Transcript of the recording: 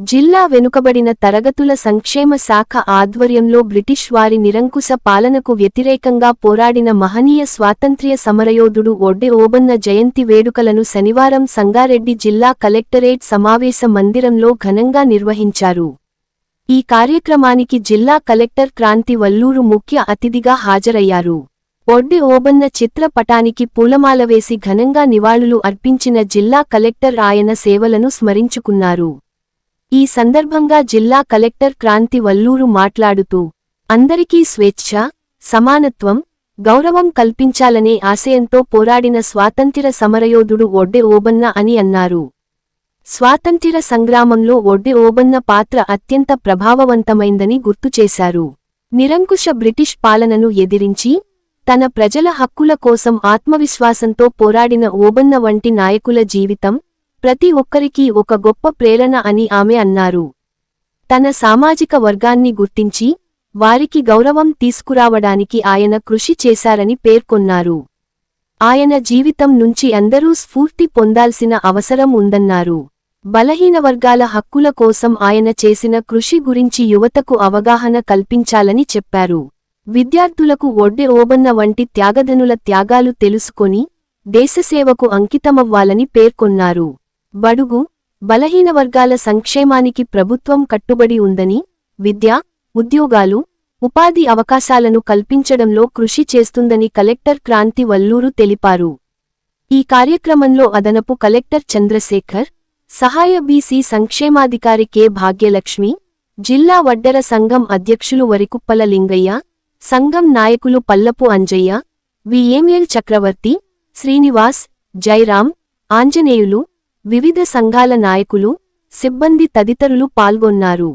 జిల్లా వెనుకబడిన తరగతుల సంక్షేమ శాఖ ఆధ్వర్యంలో బ్రిటిష్ వారి నిరంకుశ పాలనకు వ్యతిరేకంగా పోరాడిన మహనీయ స్వాతంత్ర్య సమరయోధుడు ఒడ్డె ఓబన్న జయంతి వేడుకలను శనివారం సంగారెడ్డి జిల్లా కలెక్టరేట్ సమావేశ మందిరంలో ఘనంగా నిర్వహించారు. ఈ కార్యక్రమానికి జిల్లా కలెక్టర్ క్రాంతి వల్లూరు ముఖ్య అతిథిగా హాజరయ్యారు. ఒడ్డె ఓబన్న చిత్రపటానికి పూలమాల వేసి ఘనంగా నివాళులు అర్పించిన జిల్లా కలెక్టర్ ఆయన సేవలను స్మరించుకున్నారు. ఈ సందర్భంగా జిల్లా కలెక్టర్ క్రాంతి వల్లూరు మాట్లాడుతూ అందరికీ స్వేచ్ఛ సమానత్వం గౌరవం కల్పించాలనే ఆశయంతో పోరాడిన స్వాతంత్ర్య సమరయోధుడు ఒడ్డె ఓబన్న అని అన్నారు. స్వాతంత్ర్య సంగ్రామంలో ఒడ్డె ఓబన్న పాత్ర అత్యంత ప్రభావవంతమైందని గుర్తుచేశారు నిరంకుశ బ్రిటిష్ పాలనను ఎదిరించి తన ప్రజల హక్కుల కోసం ఆత్మవిశ్వాసంతో పోరాడిన ఓబన్న వంటి నాయకుల జీవితం ప్రతి ఒక్కరికీ ఒక గొప్ప ప్రేరణ అని ఆమె అన్నారు. తన సామాజిక వర్గాన్ని గుర్తించి వారికి గౌరవం తీసుకురావడానికి ఆయన కృషి చేశారని పేర్కొన్నారు. ఆయన జీవితం నుంచి అందరూ స్ఫూర్తి పొందాల్సిన అవసరం ఉందన్నారు. బలహీన వర్గాల హక్కుల కోసం ఆయన చేసిన కృషి గురించి యువతకు అవగాహన కల్పించాలని చెప్పారు. విద్యార్థులకు ఒడ్డె ఓబన్న వంటి త్యాగధనుల త్యాగాలు తెలుసుకొని దేశసేవకు అంకితమవ్వాలని పేర్కొన్నారు. బడుగు బలహీన వర్గాల సంక్షేమానికి ప్రభుత్వం కట్టుబడి ఉందని విద్య ఉద్యోగాలు ఉపాధి అవకాశాలను కల్పించడంలో కృషి చేస్తుందని కలెక్టర్ క్రాంతి వల్లూరు తెలిపారు. ఈ కార్యక్రమంలో అదనపు కలెక్టర్ చంద్రశేఖర్ సహాయ బీసీ సంక్షేమాధికారి కె భాగ్యలక్ష్మి జిల్లా వడ్డెర సంఘం అధ్యక్షులు వరికుప్పల లింగయ్య సంఘం నాయకులు పల్లపు అంజయ్య విఎంఎల్ చక్రవర్తి శ్రీనివాస్ జైరాం ఆంజనేయులు వివిధ సంఘాల నాయకులు సిబ్బంది తదితరులు పాల్గొన్నారు.